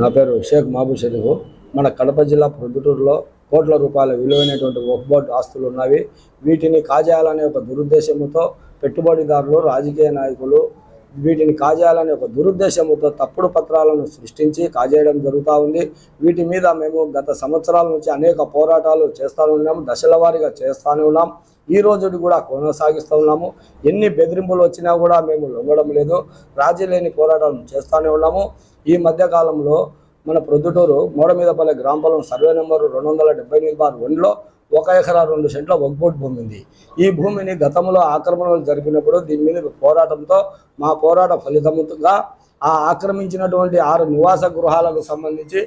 నా పేరు షేక్ మహబూబ్ షరీఫ్. మన కడప జిల్లా ప్రొద్దుటూరులో కోట్ల రూపాయల విలువైనటువంటి వక్ఫ్ ఆస్తులు ఉన్నవి. వీటిని కాజేయాలనే ఒక దురుద్దేశంతో పెట్టుబడిదారులు రాజకీయ నాయకులు వీటిని కాజేయాలనే ఒక దురుద్దేశంతో తప్పుడు పత్రాలను సృష్టించి కాజేయడం జరుగుతూ ఉంది. వీటి మీద మేము గత సంవత్సరాల నుంచి అనేక పోరాటాలు చేస్తూనే ఉన్నాము దశల వారీగా చేస్తూనే ఉన్నాం. ఈ రోజు కూడా కొనసాగిస్తూ ఉన్నాము. ఎన్ని బెదిరింపులు వచ్చినా కూడా మేము లొంగడం లేదు. రాజీ లేని పోరాటాలు చేస్తూనే ఉన్నాము. ఈ మధ్య కాలంలో మన ప్రొద్దుటూరు మోడమీదపల్లి గ్రామ పొలం సర్వే నెంబరు రెండు వందల డెబ్బై ఎనిమిది బార్ వన్లో ఒక ఎకరా రెండు సెంట్ల వగ్బోట్ భూమి ఉంది ఈ భూమిని గతంలో ఆక్రమణలు జరిపినప్పుడు దీని మీద పోరాటంతో మా పోరాట ఫలితంగా ఆ ఆక్రమించినటువంటి ఆరు నివాస గృహాలకు సంబంధించి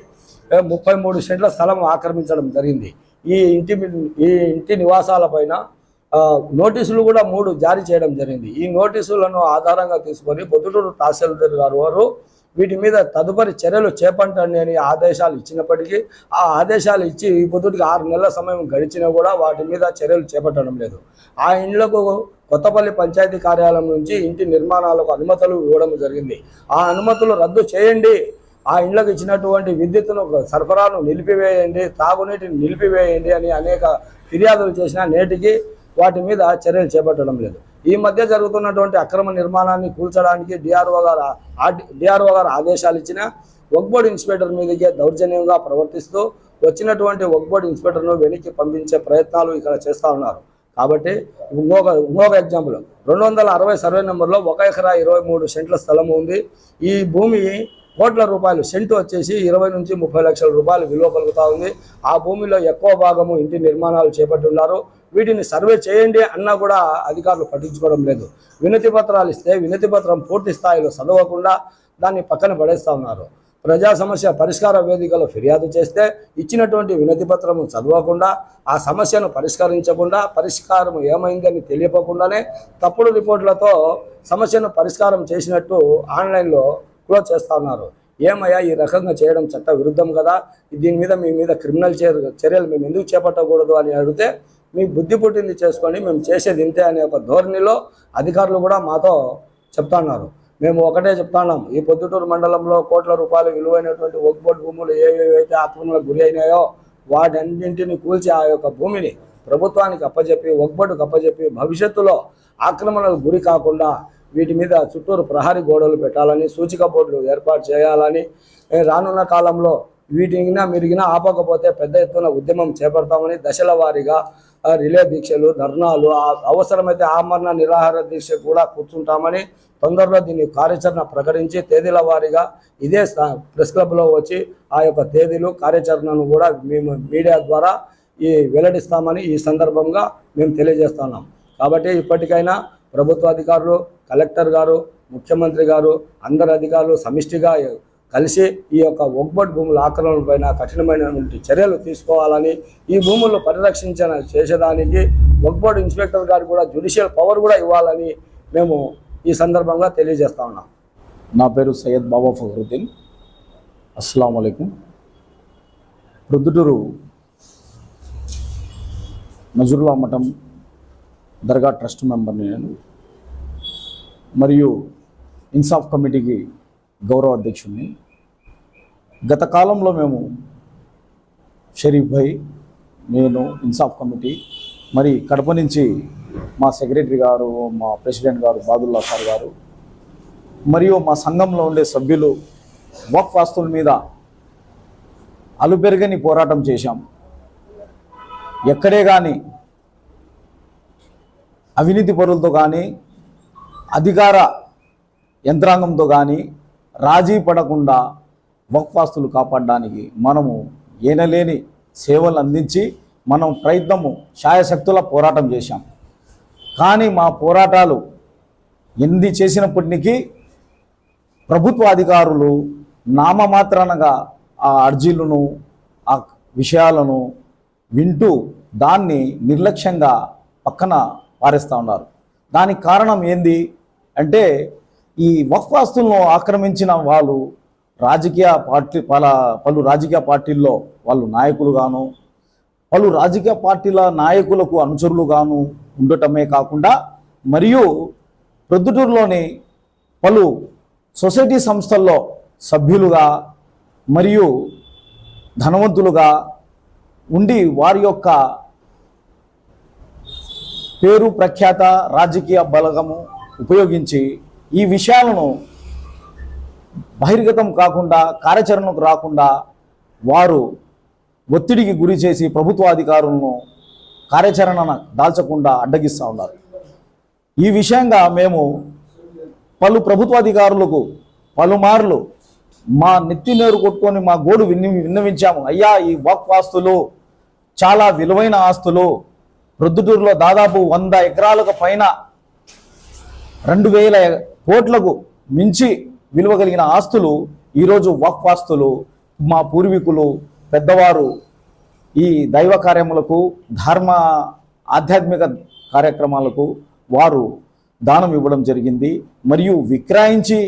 ముప్పై మూడు సెంట్ల స్థలం ఆక్రమించడం జరిగింది. ఈ ఇంటి ఈ ఇంటి నివాసాలపైన పైన నోటీసులు కూడా మూడు జారీ చేయడం జరిగింది. ఈ నోటీసులను ఆధారంగా తీసుకొని పొద్దుటూరు తహసీల్దార్ గారు వారు వీటి మీద తదుపరి చర్యలు చేపట్టండి అని ఆదేశాలు ఇచ్చినప్పటికీ ఆ ఆదేశాలు ఇచ్చి ఈ పొద్దుటికి ఆరు నెలల సమయం గడిచినా కూడా వాటి మీద చర్యలు చేపట్టడం లేదు. ఆ ఇండ్లకు కొత్తపల్లి పంచాయతీ కార్యాలయం నుంచి ఇంటి నిర్మాణాలకు అనుమతులు ఇవ్వడం జరిగింది. ఆ అనుమతులు రద్దు చేయండి. ఆ ఇండ్లకు ఇచ్చినటువంటి విద్యుత్తును సరఫరాను నిలిపివేయండి తాగునీటిని నిలిపివేయండి అని అనేక ఫిర్యాదులు చేసినా నేటికి వాటి మీద చర్యలు చేపట్టడం లేదు. ఈ మధ్య జరుగుతున్నటువంటి అక్రమ నిర్మాణాన్ని కూల్చడానికి డిఆర్ఓ గారు డిఆర్ఓ గారు ఆదేశాలు ఇచ్చిన వక్బోర్డ్ ఇన్స్పెక్టర్ మీదకే దౌర్జన్యంగా ప్రవర్తిస్తూ వచ్చినటువంటి వక్బోర్డ్ ఇన్స్పెక్టర్ను వెనక్కి పంపించే ప్రయత్నాలు ఇక్కడ చేస్తూ ఉన్నారు. కాబట్టి ఇంకొక ఇంకొక ఎగ్జాంపుల్. రెండు వందల అరవై సర్వే నెంబర్లో ఒక ఎకరా ఇరవై మూడు సెంట్ల స్థలం ఉంది. ఈ భూమి కోట్ల రూపాయలు సెంటు వచ్చేసి ఇరవై నుంచి ముప్పై లక్షల రూపాయలు విలువ కలుగుతూ ఉంది. ఆ భూమిలో ఎక్కువ భాగము ఇంటి నిర్మాణాలు చేపట్టున్నారు వీటిని సర్వే చేయండి అన్నా కూడా అధికారులు పట్టించుకోవడం లేదు. వినతి పత్రాలు ఇస్తే వినతి పత్రం పూర్తి స్థాయిలో చదవకుండా దాన్ని పక్కన పడేస్తూ ఉన్నారు. ప్రజా సమస్య పరిష్కార వేదికలో ఫిర్యాదు చేస్తే ఇచ్చినటువంటి వినతి పత్రము చదవకుండా ఆ సమస్యను పరిష్కరించకుండా పరిష్కారం ఏమైందని తెలియకుండానే తప్పుడు రిపోర్టులతో సమస్యను పరిష్కారం చేసినట్టు ఆన్లైన్లో క్లోజ్ చేస్తూ ఉన్నారు. ఏమయ్యా ఈ రకంగా చేయడం చట్ట విరుద్ధం కదా? దీని మీద మీ మీద క్రిమినల్ చర్యలు మేము ఎందుకు చేపట్టకూడదు అని అడిగితే మీ బుద్ధి పుట్టింది చేసుకొని మేము చేసేది ఇంతే అనే ఒక ధోరణిలో అధికారులు కూడా మాతో చెప్తున్నారు మేము ఒకటే చెప్తున్నాం ఈ పొద్దుటూరు మండలంలో కోట్ల రూపాయలు విలువైనటువంటి ఒక్బోర్డు భూములు ఏవేవైతే ఆక్రమణలకు గురి అయినాయో వాటన్నింటిని కూల్చి ఆ యొక్క భూమిని ప్రభుత్వానికి అప్పజెప్పి ఒక్బోర్డుకు అప్పజెప్పి భవిష్యత్తులో ఆక్రమణలకు గురి కాకుండా వీటి మీద చుట్టూరు ప్రహరీ గోడలు పెట్టాలని సూచిక బోర్డులు ఏర్పాటు చేయాలని రానున్న కాలంలో వీటిని మిరిగినా ఆపకపోతే పెద్ద ఎత్తున ఉద్యమం చేపడతామని దశల వారీగా రిలే దీక్షలు ధర్నాలు అవసరమైతే ఆమరణ నిరాహార దీక్ష కూడా కూర్చుంటామని తొందరలో దీని కార్యాచరణ ప్రకటించి తేదీల వారీగా ఇదే ప్రెస్ క్లబ్లో వచ్చి ఆ యొక్క తేదీలు కార్యాచరణను కూడా మేము మీడియా ద్వారా ఈ వెల్లడిస్తామని ఈ సందర్భంగా మేము తెలియజేస్తున్నాం. కాబట్టి ఇప్పటికైనా ప్రభుత్వ అధికారులు కలెక్టర్ గారు ముఖ్యమంత్రి గారు అందరు అధికారులు సమిష్టిగా కలిసి ఈ యొక్క ఒగ్బట్ భూముల ఆక్రమణ పైన కఠినమైనటువంటి చర్యలు తీసుకోవాలని ఈ భూములను పరిరక్షించిన చేసేదానికి ఒగ్బోర్డ్ ఇన్స్పెక్టర్ గారు కూడా జ్యుడిషియల్ పవర్ కూడా ఇవ్వాలని మేము ఈ సందర్భంగా తెలియజేస్తా ఉన్నాం. నా పేరు సయ్యద్ బాబా ఫఖరుద్దీన్ అస్సలం అయికం ప్రొద్దుటూరు నజరుల్లా మఠం దర్గా ట్రస్ట్ మెంబర్ని నేను. మరియు ఇన్సాఫ్ కమిటీకి గౌరవ అధ్యక్షుడిని. గత కాలంలో మేము షరీఫ్ భాయ్ నేను ఇన్సాఫ్ కమిటీ మరి కడప నుంచి మా సెక్రటరీ గారు మా ప్రెసిడెంట్ గారు బాదుల్లా సార్ గారు మరియు మా సంఘంలో ఉండే సభ్యులు వక్ఫ్ ఆస్తుల మీద అలుపెరగని పోరాటం చేశాం. ఎక్కడే కానీ అవినీతి పరులతో కానీ అధికార యంత్రాంగంతో కానీ రాజీ పడకుండా వక్ఫాస్తులు కాపాడడానికి మనము ఏనలేని సేవలు అందించి మనం ప్రయత్నము శాయశక్తుల పోరాటం చేశాం. కానీ మా పోరాటాలు ఎన్ని చేసినప్పటికీ ప్రభుత్వ అధికారులు నామమాత్రంగా ఆ అర్జీలను ఆ విషయాలను వింటూ దాన్ని నిర్లక్ష్యంగా పక్కన పారేస్తూ ఉన్నారు. దానికి కారణం ఏంది అంటే ఈ వక్ఫాస్తులను ఆక్రమించిన వాళ్ళు రాజకీయ పార్టీ పల పలు రాజకీయ పార్టీల్లో వాళ్ళు నాయకులుగాను పలు రాజకీయ పార్టీల నాయకులకు అనుచరులుగాను ఉండటమే కాకుండా మరియు ప్రొద్దుటూరులోని పలు సొసైటీ సంస్థల్లో సభ్యులుగా మరియు ధనవంతులుగా ఉండి వారి యొక్క పేరు ప్రఖ్యాత రాజకీయ బలగము ఉపయోగించి ఈ విషయాలను బహిర్గతం కాకుండా కార్యాచరణకు రాకుండా వారు ఒత్తిడికి గురి చేసి ప్రభుత్వ అధికారులను కార్యాచరణ దాల్చకుండా అడ్డగిస్తూ ఉన్నారు. ఈ విషయంగా మేము పలు ప్రభుత్వ అధికారులకు పలుమార్లు మా నెత్తి నేరు కొట్టుకొని మా గోడు విన్ని విన్నవించాము. అయ్యా ఈ వక్ ఆస్తులు చాలా విలువైన ఆస్తులు. ప్రొద్దుటూరులో దాదాపు వంద ఎకరాలకు పైన రెండు వేల కోట్లకు మించి విలువ కలిగిన ఆస్తులు ఈరోజు వక్ఫ్ ఆస్తులు మా పూర్వీకులు పెద్దవారు ఈ దైవ కార్యములకు ధర్మ ఆధ్యాత్మిక కార్యక్రమాలకు వారు దానం ఇవ్వడం జరిగింది మరియు విక్రయించి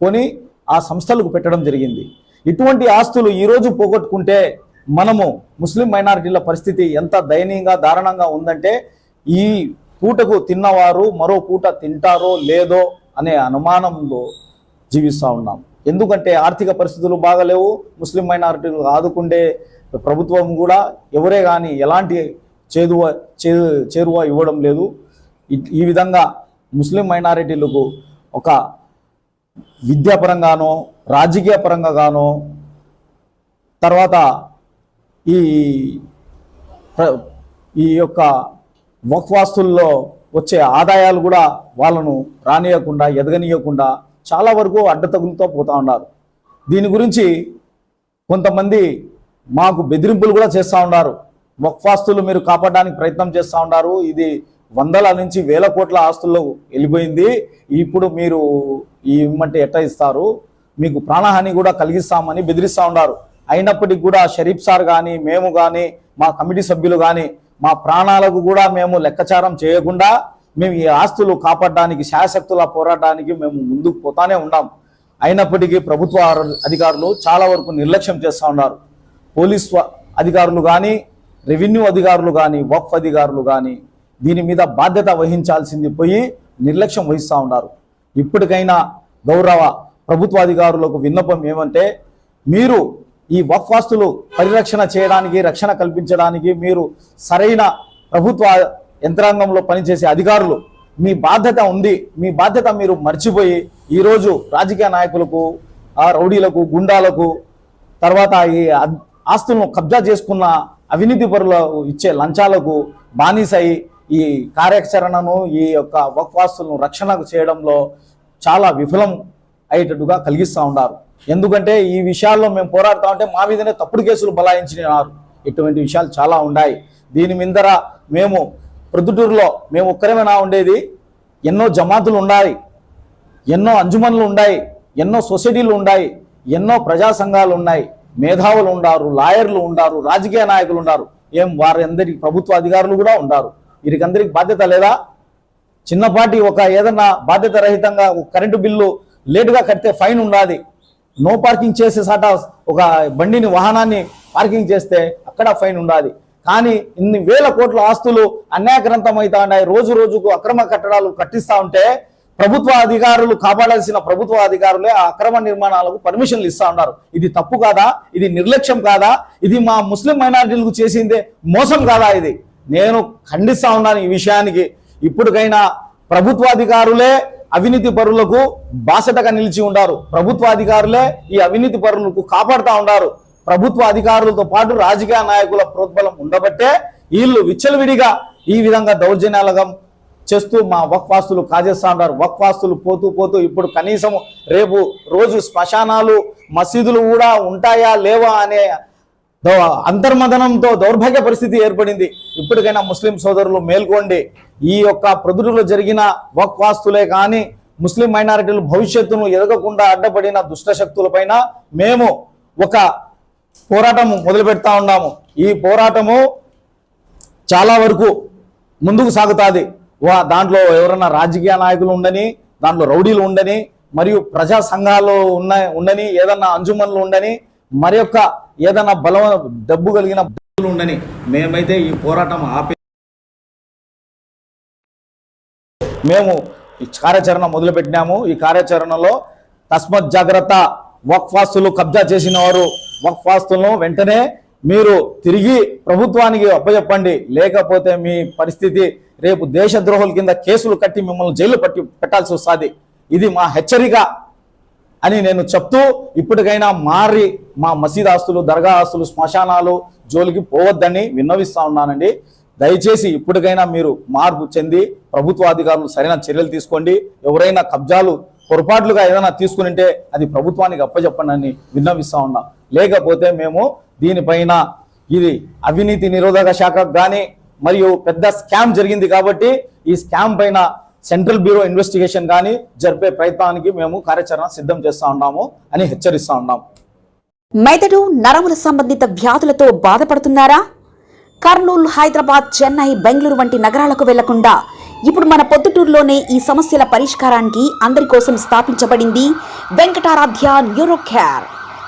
కొని ఆ సంస్థలకు పెట్టడం జరిగింది. ఇటువంటి ఆస్తులు ఈరోజు పోగొట్టుకుంటే మనము ముస్లిం మైనారిటీల పరిస్థితి ఎంత దయనీయంగా దారుణంగా ఉందంటే ఈ పూటకు తిన్నవారు మరో పూట తింటారో లేదో అనే అనుమానంలో జీవిస్తూ ఉన్నాం. ఎందుకంటే ఆర్థిక పరిస్థితులు బాగలేవు ముస్లిం మైనారిటీలు ఆదుకుండే ప్రభుత్వం కూడా ఎవరే కానీ ఎలాంటి చేదువ చేదు చేరువ ఇవ్వడం లేదు. ఈ విధంగా ముస్లిం మైనారిటీలకు ఒక విద్యాపరంగానో రాజకీయ పరంగా గానో తర్వాత ఈ ఈ యొక్క వక్వాస్తుల్లో వచ్చే ఆదాయాలు కూడా వాళ్ళను రానియకుండా ఎదగనీయకుండా చాలా వరకు అడ్డతగులతో పోతూ ఉన్నారు. దీని గురించి కొంతమంది మాకు బెదిరింపులు కూడా చేస్తూ ఉన్నారు. వక్ఫాస్తులు మీరు కాపాడడానికి ప్రయత్నం చేస్తూ ఉన్నారు. ఇది వందల నుంచి వేల కోట్ల ఆస్తుల్లో వెళ్ళిపోయింది. ఇప్పుడు మీరు ఈ ఇమ్మంటే ఎట్ట ఇస్తారు? మీకు ప్రాణహాని కూడా కలిగిస్తామని బెదిరిస్తూ ఉన్నారు. అయినప్పటికీ కూడా షరీఫ్ సార్ కానీ మేము కానీ మా కమిటీ సభ్యులు కానీ మా ప్రాణాలకు కూడా మేము లెక్కచారం చేయకుండా మేము ఈ ఆస్తులు కాపాడడానికి శాశక్తుల పోరాటానికి మేము ముందుకు పోతానే ఉన్నాం. అయినప్పటికీ ప్రభుత్వ అధికారులు చాలా వరకు నిర్లక్ష్యం చేస్తూ ఉన్నారు. పోలీస్ అధికారులు కానీ రెవెన్యూ అధికారులు కానీ వక్ఫ్ అధికారులు కానీ దీని మీద బాధ్యత వహించాల్సింది పోయి నిర్లక్ష్యం వహిస్తూ ఉన్నారు. ఇప్పటికైనా గౌరవ ప్రభుత్వ అధికారులకు విన్నపం ఏమంటే మీరు ఈ వక్ఫ్ ఆస్తులు పరిరక్షణ చేయడానికి రక్షణ కల్పించడానికి మీరు సరైన ప్రభుత్వ యంత్రాంగంలో పనిచేసే అధికారులు మీ బాధ్యత ఉంది మీ బాధ్యత మీరు మర్చిపోయి ఈరోజు రాజకీయ నాయకులకు ఆ రౌడీలకు గుండాలకు తర్వాత ఈ ఆస్తులను కబ్జా చేసుకున్న అవినీతి పరులు ఇచ్చే లంచాలకు బానిసై ఈ కార్యాచరణను ఈ యొక్క వక్వాస్తులను రక్షణ చేయడంలో చాలా విఫలం అయ్యేటట్టుగా కలిగిస్తూ ఉన్నారు. ఎందుకంటే ఈ విషయాల్లో మేము పోరాడుతా ఉంటే మా మీదనే తప్పుడు కేసులు బలాయించినారు. ఇటువంటి విషయాలు చాలా ఉన్నాయి. దీని మీద మేము ప్రొద్దుటూరులో మేము ఒక్కరేమైనా ఉండేది. ఎన్నో జమాతులు ఉన్నాయి ఎన్నో అంజుమన్లు ఉన్నాయి ఎన్నో సొసైటీలు ఉన్నాయి ఎన్నో ప్రజా సంఘాలు ఉన్నాయి. మేధావులు ఉండారు లాయర్లు ఉండారు రాజకీయ నాయకులు ఉండారు. ఏం వారందరికి ప్రభుత్వ అధికారులు కూడా ఉండారు. వీరికందరికి బాధ్యత లేదా? చిన్నపాటి ఒక ఏదన్నా బాధ్యత రహితంగా కరెంటు బిల్లు లేటుగా కడితే ఫైన్ ఉండాలి నో పార్కింగ్ చేసే సాట ఒక బండిని వాహనాన్ని పార్కింగ్ చేస్తే అక్కడ ఫైన్ ఉండాలి కానీ ఇన్ని వేల కోట్ల ఆస్తులు అన్యాక్రాంతం ఉన్నాయి రోజు రోజుకు అక్రమ కట్టడాలు కట్టిస్తా ఉంటే ప్రభుత్వ అధికారులు కాపాడాల్సిన ప్రభుత్వ అధికారులే ఆ అక్రమ నిర్మాణాలకు పర్మిషన్లు ఇస్తా ఉన్నారు. ఇది తప్పు కాదా? ఇది నిర్లక్ష్యం కాదా? ఇది మా ముస్లిం మైనారిటీలకు చేసిందే మోసం కాదా ఇది? నేను ఖండిస్తా ఉన్నాను ఈ విషయానికి. ఇప్పటికైనా ప్రభుత్వ అధికారులే అవినీతి పరులకు బాసటగా నిలిచి ఉండారు. ప్రభుత్వ అధికారులే ఈ అవినీతి పరులకు కాపాడుతూ ఉన్నారు. ప్రభుత్వ అధికారులతో పాటు రాజకీయ నాయకుల ప్రోద్బలం ఉండబట్టే వీళ్ళు విచ్చలవిడిగా ఈ విధంగా దౌర్జన్యాలుగా చేస్తూ మా వక్వాస్తులు కాజేస్తా ఉన్నారు వక్వాస్తులు పోతూ పోతూ ఇప్పుడు కనీసం రేపు రోజు శ్మశానాలు మసీదులు కూడా ఉంటాయా లేవా అనే అంతర్మదనంతో దౌర్భాగ్య పరిస్థితి ఏర్పడింది. ఇప్పటికైనా ముస్లిం సోదరులు మేల్కోండి. ఈ యొక్క ప్రదురులో జరిగిన వక్వాస్తులే కానీ ముస్లిం మైనారిటీలు భవిష్యత్తును ఎదగకుండా అడ్డపడిన దుష్ట శక్తులపైన మేము ఒక పోరాటం మొదలు పెడతా ఉన్నాము. ఈ పోరాటము చాలా వరకు ముందుకు సాగుతుంది. వా దాంట్లో ఎవరన్నా రాజకీయ నాయకులు ఉండని దాంట్లో రౌడీలు ఉండని మరియు ప్రజా సంఘాలు ఉన్న ఉండని ఏదన్నా అంజుమన్లు ఉండని మరి యొక్క ఏదన్నా బలం డబ్బు కలిగిన ఉండని మేమైతే ఈ పోరాటం ఆపే మేము ఈ కార్యాచరణ మొదలుపెట్టినాము ఈ కార్యాచరణలో తస్మత్ జాగ్రత్త వక్ఫాస్తులు కబ్జా చేసిన వారు వక్ఫాస్తులను వెంటనే మీరు తిరిగి ప్రభుత్వానికి అప్పచెప్పండి లేకపోతే మీ పరిస్థితి రేపు దేశద్రోహుల కింద కేసులు కట్టి మిమ్మల్ని జైలు పట్టి పెట్టాల్సి వస్తుంది. ఇది మా హెచ్చరిక అని నేను చెప్తూ ఇప్పటికైనా మారి మా మసీద్ ఆస్తులు దర్గా ఆస్తులు శ్మశానాలు జోలికి పోవద్దని విన్నవిస్తా ఉన్నానండి. దయచేసి ఇప్పటికైనా మీరు మార్పు చెంది ప్రభుత్వ అధికారులు సరైన చర్యలు తీసుకోండి. ఎవరైనా కబ్జాలు పొరపాట్లుగా ఏదైనా తీసుకునింటే అది ప్రభుత్వానికి అప్పచెప్పండి అని విన్నవిస్తా ఉన్నా. లేకపోతే మేము దీనిపైన ఇది అవినీతి నిరోధక శాఖకు కానీ మరియు పెద్ద స్కామ్ జరిగింది కాబట్టి ఈ స్కామ్ పైన సెంట్రల్ బ్యూరో ఇన్వెస్టిగేషన్ కానీ జరిపే ప్రయత్నానికి మేము కార్యాచరణ సిద్ధం చేస్తూ ఉన్నాము అని హెచ్చరిస్తూ ఉన్నాం. మెదడు నరముల సంబంధిత వ్యాధులతో బాధపడుతున్నారా? కర్నూలు హైదరాబాద్ చెన్నై బెంగళూరు వంటి నగరాలకు వెళ్ళకుండా ఇప్పుడు మన పొద్దుటూరులోనే ఈ సమస్యల పరిష్కారానికి అందరి కోసం స్థాపించబడింది వెంకటారాధ్య న్యూరో కేర్